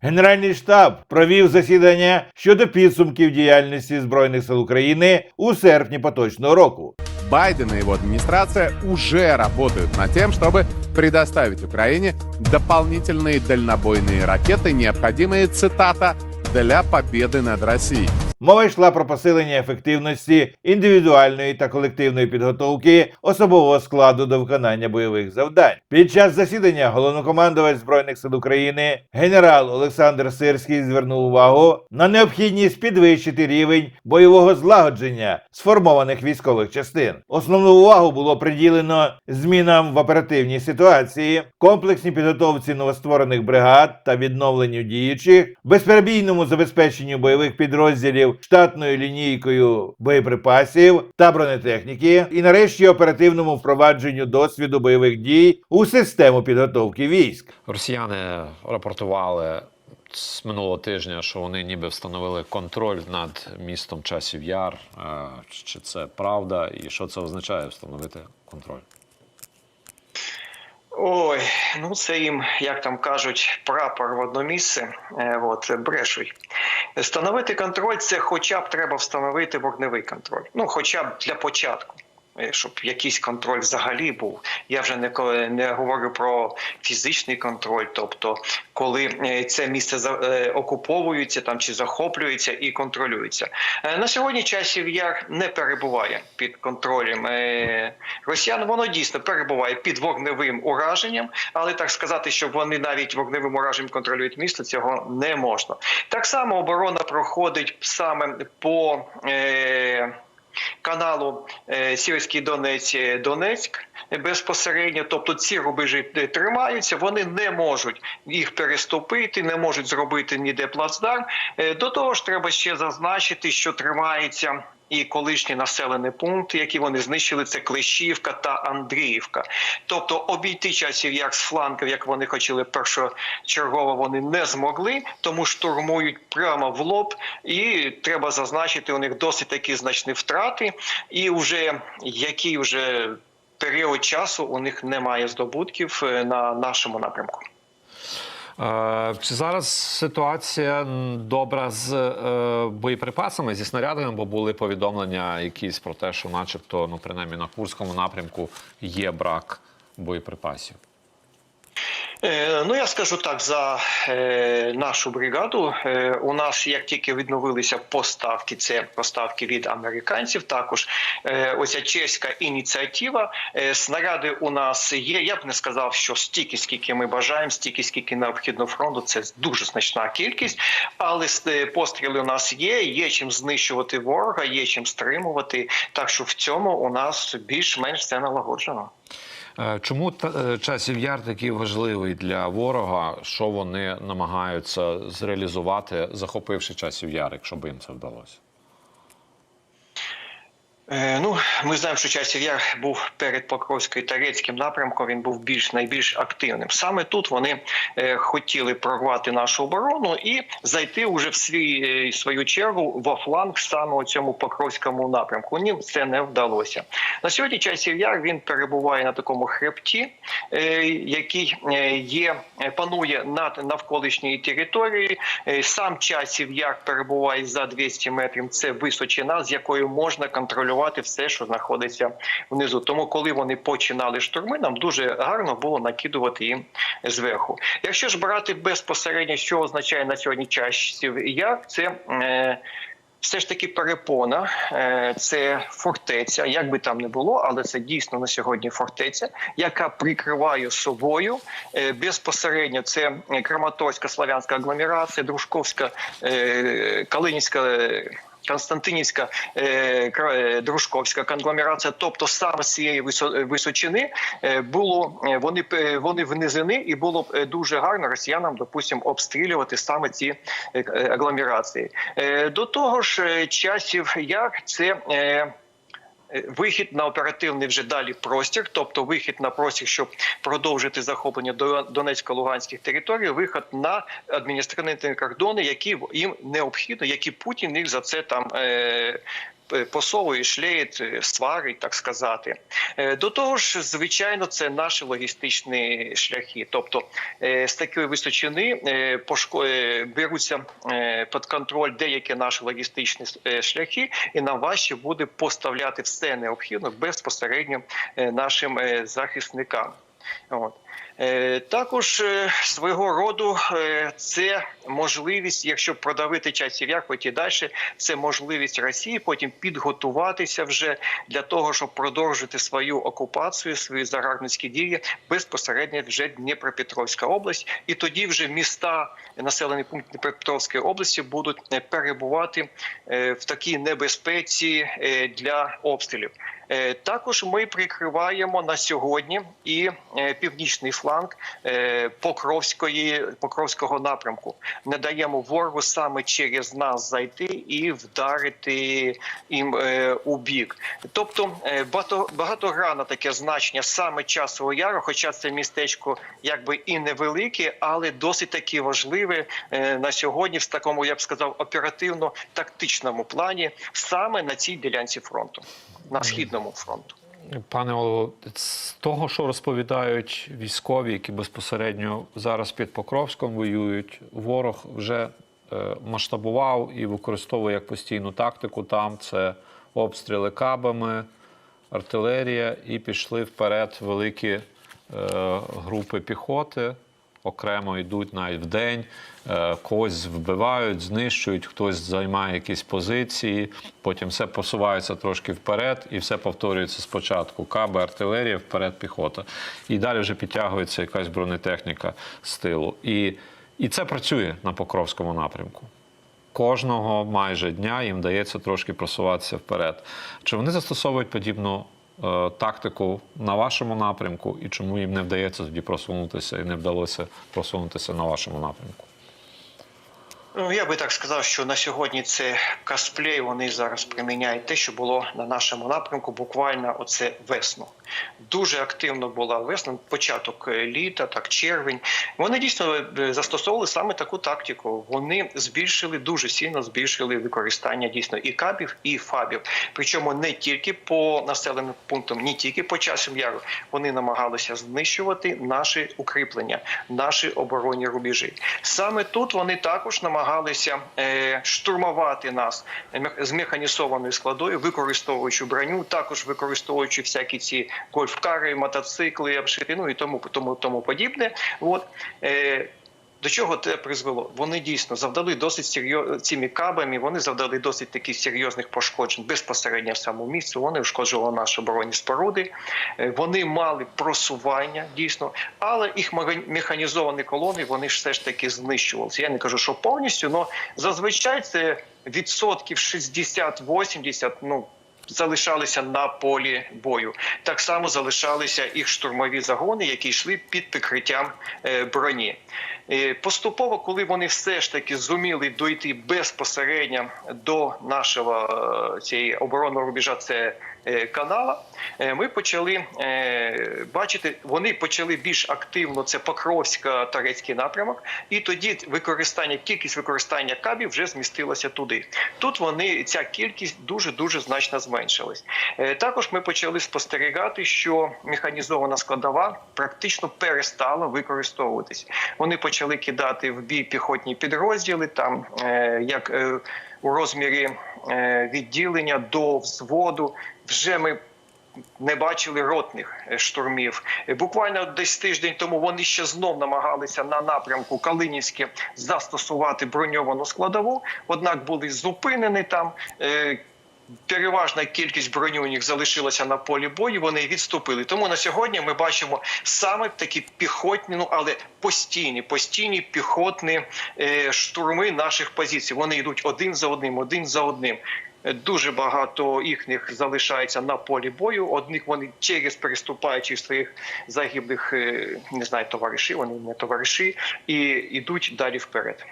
Генеральний штаб провів засідання щодо підсумків діяльності Збройних сил України у серпні поточного року. Байден и его администрация уже работают над тем, чтобы предоставить Украине дополнительные дальнобойные ракеты, необходимые, цитата, для победы над Россией. Мова йшла про посилення ефективності індивідуальної та колективної підготовки особового складу до виконання бойових завдань. Під час засідання головнокомандувач збройних сил України генерал Олександр Сирський звернув увагу на необхідність підвищити рівень бойового злагодження сформованих військових частин. Основну увагу було приділено змінам в оперативній ситуації, комплексній підготовці новостворених бригад та відновленню діючих, безперебійному забезпеченню бойових підрозділів штатною лінійкою боєприпасів та бронетехніки, і нарешті оперативному впровадженню досвіду бойових дій у систему підготовки військ. Росіяни рапортували з минулого тижня, що вони ніби встановили контроль над містом Часів Яр. Е, Чи це правда, і що це означає встановити контроль? Ой, ну це їм, як там кажуть, прапор в одно місце. Е, от, брешуть. Встановити контроль це хоча б треба встановити вогневий контроль. Ну, хоча б для початку. Е, Щоб якийсь контроль взагалі був. Я вже не, не говорю про фізичний контроль, тобто коли е, це місце е, окуповується там чи захоплюється і контролюється. На сьогодні часів яр не перебуває під контролем росіян. Воно дійсно перебуває під вогневим ураженням, але так сказати, що вони навіть вогневим ураженням контролюють місто, цього не можна. Так само оборона проходить саме по. Каналу е, Сірський Донець е, Донецьк е, безпосередньо, тобто ці рубежі тримаються, вони не можуть їх переступити, не можуть зробити ніде плацдарм. До того ж, треба ще зазначити, що тримається. І колишні населені пункти, які вони знищили, це Клещівка та Андріївка. Тобто обійти часів як з флангів, як вони хотіли першочергово, вони не змогли, тому штурмують прямо в лоб. І треба зазначити, у них досить такі значні втрати, і вже який вже період часу у них немає здобутків е, на нашому напрямку. Е, Чи зараз ситуація добра з е, боєприпасами, зі снарядами, бо були повідомлення якісь про те, що, начебто, ну принаймні на Курському напрямку є брак боєприпасів. Е, Ну, я скажу так за е, нашу бригаду. Е, у нас як тільки відновилися поставки, це поставки від американців. Також оця чеська ініціатива. Снаряди у нас є. Я б не сказав, що стільки, скільки ми бажаємо, стільки, скільки необхідно фронту. Це дуже значна кількість, але постріли у нас є. Є чим знищувати ворога, є чим стримувати. Так що в цьому у нас більш-менш все налагоджено. Е, Чому е, часів яр такий важливий для ворога? Що вони намагаються зреалізувати, захопивши часів яр, якщо б їм це вдалося? Е, Ну, ми знаємо, що часів яр був перед Покровською Тарецьким напрямком. Він був більш найбільш активним. Саме тут вони е, хотіли прорвати нашу оборону і зайти уже в свій е, свою чергу во фланг саме у цьому Покровському напрямку. Їм це не вдалося. На сьогодні часів яр він перебуває на такому хребті, який є панує над навколишньої території. Сам часів яр перебуває за 200 метрів. Це височина, з якою можна контролювати все, що знаходиться внизу. Тому, коли вони починали штурми, нам дуже гарно було накидувати їм зверху. Якщо ж брати безпосередньо, що означає на сьогодні часів яр, це е, все ж таки перепона, е, це фортеця, як би там не було, але це дійсно на сьогодні фортеця, яка прикриває собою е, безпосередньо це Краматорська славянська агломерація, Дружковська, е, Калинівська. Е, Константинівська е, е, дружковська конгломерація, тобто саме з цієї висо- височини е, було е, вони вони внизини, і було б е, дуже гарно росіянам, допустимо, обстрілювати саме ці е, е, агломерації. Е, До того ж, е, часів як це. Е, Вихід на оперативний вже далі простір, тобто вихід на простір, щоб продовжити захоплення До- Донецько-Луганських територій, вихід на адміністративні кордони, які їм необхідно, які Путін їх за це там е, посовує, шлеїть, е, сварить, так сказати. Е, До того ж, звичайно, це наші логістичні шляхи. Тобто е, з такої височини е, е, беруться е, під контроль деякі наші логістичні е, шляхи, і нам важче буде поставляти все необхідне безпосередньо е, нашим е, захисникам. От. Е, Також е, свого роду е, це можливість, якщо продавити часів яр, хоч далі, це можливість Росії потім підготуватися вже для того, щоб продовжити свою окупацію, свої загарбницькі дії безпосередньо вже Дніпропетровська область, і тоді вже міста, населені пункти Дніпропетровської області будуть перебувати в такій небезпеці для обстрілів. Е, Також ми прикриваємо на сьогодні і е, північний фланг е, Покровської Покровського напрямку. Не даємо ворогу саме через нас зайти і вдарити їм у бік. Тобто багато, багатогранне таке значення саме часового яру, хоча це містечко якби і невелике, але досить таки важливе на сьогодні, в такому я б сказав, оперативно-тактичному плані, саме на цій ділянці фронту, на східному фронту. Пане Олево, з того, що розповідають військові, які безпосередньо зараз під Покровськом воюють, ворог вже е, масштабував і використовує як постійну тактику. Там це обстріли кабами, артилерія, і пішли вперед великі е, групи піхоти. Окремо йдуть навіть в день, е, когось вбивають, знищують, хтось займає якісь позиції, потім все посувається трошки вперед, і все повторюється спочатку. Каби, артилерія, вперед піхота. І далі вже підтягується якась бронетехніка з тилу. І, і це працює на Покровському напрямку. Кожного майже дня їм вдається трошки просуватися вперед. Чи вони застосовують подібну тактику на вашому напрямку, і чому їм не вдається тоді просунутися і не вдалося просунутися на вашому напрямку? Ну, я би так сказав, що на сьогодні це косплей. Вони зараз приміняють те, що було на нашому напрямку, буквально оце весну. Дуже активно була весна, початок е, літа, так червень. Вони дійсно е, застосовували саме таку тактику. Вони збільшили дуже сильно збільшили використання дійсно і кабів, і фабів. Причому не тільки по населеним пунктам, не тільки по часам яру. Вони намагалися знищувати наші укріплення, наші оборонні рубежі. Саме тут вони також намагалися е, штурмувати нас з механізованою складою, використовуючи броню, також використовуючи всякі ці гольфкари, мотоцикли, обшити, ну і тому тому, тому подібне. От е, до чого це призвело? Вони дійсно завдали досить серйоз цими кабами. Вони завдали досить таких серйозних пошкоджень безпосередньо в самому місці. Вони ушкоджували наші оборонні споруди. Е, Вони мали просування дійсно, але їх механізовані колони вони ж все ж таки знищувалися. Я не кажу, що повністю, але зазвичай це відсотків 60-80, ну. Залишалися на полі бою. Так само залишалися їх штурмові загони, які йшли під прикриттям е, броні. Е, Поступово, коли вони все ж таки зуміли дойти безпосередньо до нашого е, цієї оборонного рубежа, це канала, е, ми почали е, бачити, вони почали більш активно це Покровсько-Тарецький напрямок, і тоді використання, кількість використання кабів вже змістилася туди. Тут вони ця кількість дуже дуже значно зменшилась. Е, Також ми почали спостерігати, що механізована складова практично перестала використовуватись. Вони почали кидати в бій піхотні підрозділи, там е, як е, у розмірі е, відділення до взводу. Вже ми не бачили ротних е, штурмів. Е, Буквально десь тиждень тому вони ще знов намагалися на напрямку Калинівське застосувати броньовану складову, однак були зупинені там. Переважна кількість броні у них залишилася на полі бою. Вони відступили. Тому на сьогодні ми бачимо саме такі піхотні, ну але постійні, постійні піхотні е, штурми наших позицій. Вони йдуть один за одним, один за одним. Е, Дуже багато їхніх залишається на полі бою. Одних вони через переступаючи своїх загиблих, е, не знаю, товаришів, вони не товариші, і йдуть далі вперед.